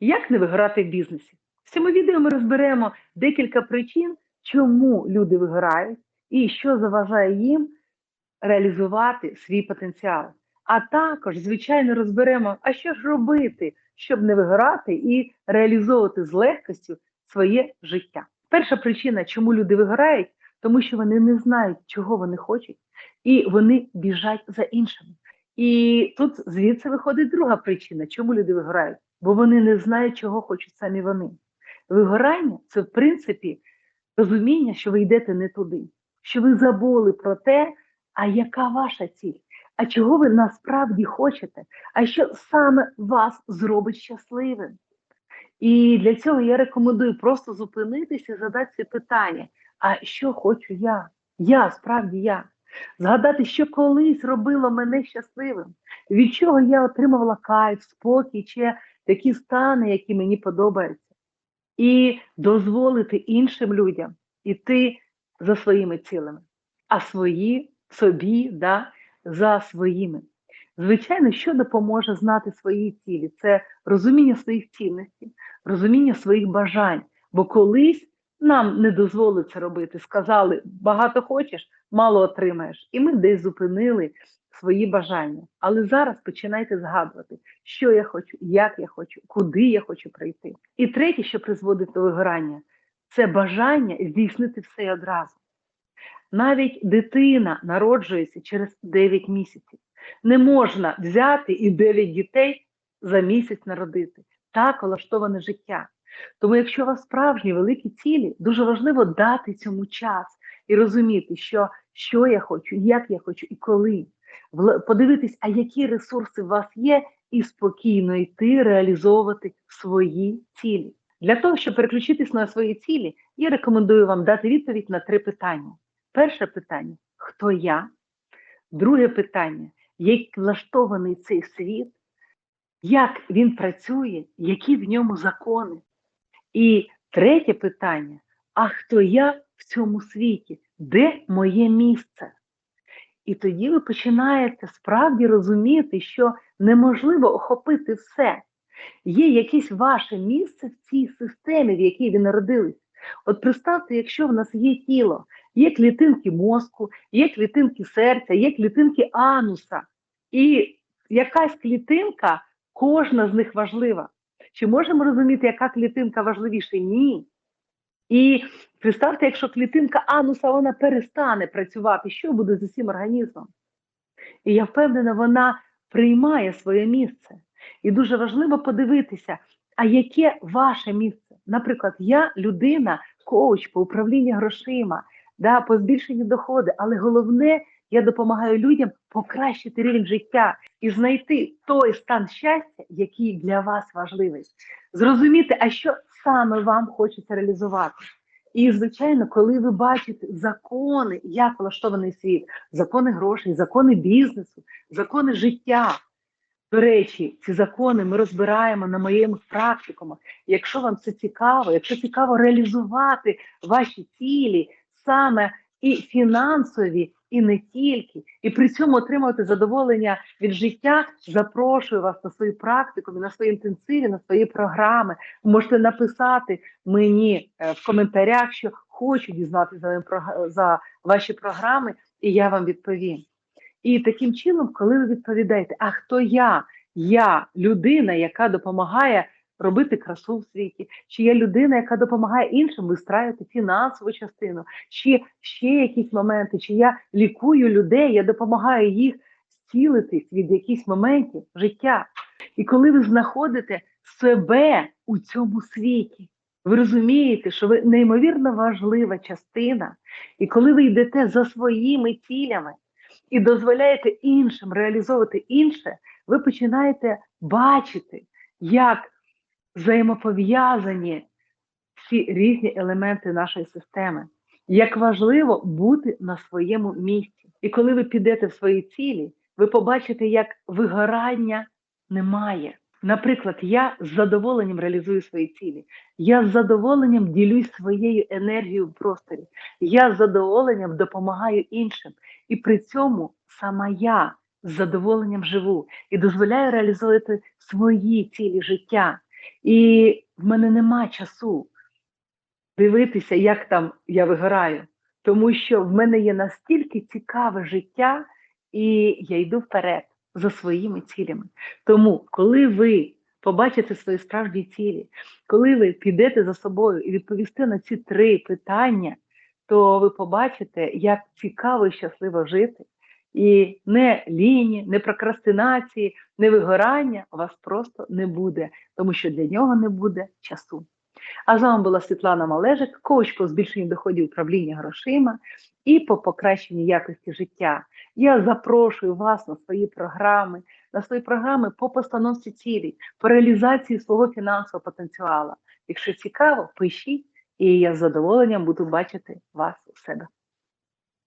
Як не виграти в бізнесі? В цьому відео ми розберемо декілька причин, чому люди виграють і що заважає їм реалізувати свій потенціал. А також, звичайно, розберемо, а що ж робити, щоб не виграти і реалізовувати з легкістю своє життя. Перша причина, чому люди виграють, тому що вони не знають, чого вони хочуть, і вони біжать за іншими. І тут звідси виходить друга причина, чому люди виграють, бо вони не знають, чого хочуть самі вони. Вигорання це, в принципі, розуміння, що ви йдете не туди, що ви забули про те, а яка ваша ціль, а чого ви насправді хочете, а що саме вас зробить щасливим. І для цього я рекомендую просто зупинитися і задати питання: а що хочу я? Я справді я. Згадати, що колись робило мене щасливим, від чого я отримувала кайф, спокій чи такі стани, які мені подобаються, і дозволити іншим людям іти за своїми цілями, а свої собі да, за своїми. Звичайно, що допоможе знати свої цілі? Це розуміння своїх цінностей, розуміння своїх бажань. Бо колись нам не дозволили це робити. Сказали, багато хочеш, мало отримаєш. І ми десь зупинили свої бажання. Але зараз починайте згадувати, що я хочу, як я хочу, куди я хочу прийти. І третє, що призводить до вигорання, це бажання здійснити все одразу. Навіть дитина народжується через 9 місяців. Не можна взяти і 9 дітей за місяць народити. Так влаштоване життя. Тому, якщо у вас справжні великі цілі, дуже важливо дати цьому час і розуміти, що, що я хочу, як я хочу і коли. Подивитись, а які ресурси у вас є, і спокійно йти реалізовувати свої цілі. Для того, щоб переключитись на свої цілі, я рекомендую вам дати відповідь на три питання. Перше питання хто я? Друге питання, як влаштований цей світ, як він працює, які в ньому закони? І третє питання: а хто я в цьому світі? Де моє місце? І тоді ви починаєте справді розуміти, що неможливо охопити все. Є якесь ваше місце в цій системі, в якій ви народились. От представте, якщо в нас є тіло, є клітинки мозку, є клітинки серця, є клітинки ануса, і якась клітинка, кожна з них важлива. Чи можемо розуміти, яка клітинка важливіша? Ні. І представте, якщо клітинка ануса вона перестане працювати, що буде з усім організмом? І я впевнена, вона приймає своє місце. І дуже важливо подивитися, а яке ваше місце? Наприклад, я людина, коуч по управлінню грошима, да, по збільшенню доходу, але головне, я допомагаю людям покращити рівень життя і знайти той стан щастя, який для вас важливий. Зрозуміти, а що саме вам хочеться реалізувати. І, звичайно, коли ви бачите закони, як влаштований світ, закони грошей, закони бізнесу, закони життя. До речі, ці закони ми розбираємо на моєму практикумах. Якщо вам це цікаво, якщо цікаво реалізувати ваші цілі, саме і фінансові, і не тільки, і при цьому отримувати задоволення від життя, запрошую вас на свою практику, на свої інтенсиві, на свої програми. Можете написати мені е, в коментарях, що хочу дізнатися за ваші програми, і я вам відповім. І таким чином, коли ви відповідаєте, а хто я? Я людина, яка допомагає робити красу в світі, чи я людина, яка допомагає іншим вистраювати фінансову частину, чи ще якісь моменти, чи я лікую людей, я допомагаю їх зцілитись від якихось моментів життя. І коли ви знаходите себе у цьому світі, ви розумієте, що ви неймовірно важлива частина, і коли ви йдете за своїми цілями і дозволяєте іншим реалізовувати інше, ви починаєте бачити, як взаємопов'язані всі різні елементи нашої системи. Як важливо бути на своєму місці. І коли ви підете в свої цілі, ви побачите, як вигорання немає. Наприклад, я з задоволенням реалізую свої цілі. Я з задоволенням ділюсь своєю енергією в просторі. Я з задоволенням допомагаю іншим. І при цьому сама я з задоволенням живу і дозволяю реалізувати свої цілі життя. І в мене нема часу дивитися, як там я вигораю, тому що в мене є настільки цікаве життя, і я йду вперед за своїми цілями. Тому, коли ви побачите свої справжні цілі, коли ви підете за собою і відповісте на ці три питання, то ви побачите, як цікаво і щасливо жити. І не ліні, не прокрастинації, не вигорання у вас просто не буде, тому що для нього не буде часу. А з вами була Світлана Малежик, коуч по збільшенню доходів управління грошима і по покращенню якості життя. Я запрошую вас на свої програми, на свої програми по постановці цілей, по реалізації свого фінансового потенціалу. Якщо цікаво, пишіть, і я з задоволенням буду бачити вас у себе.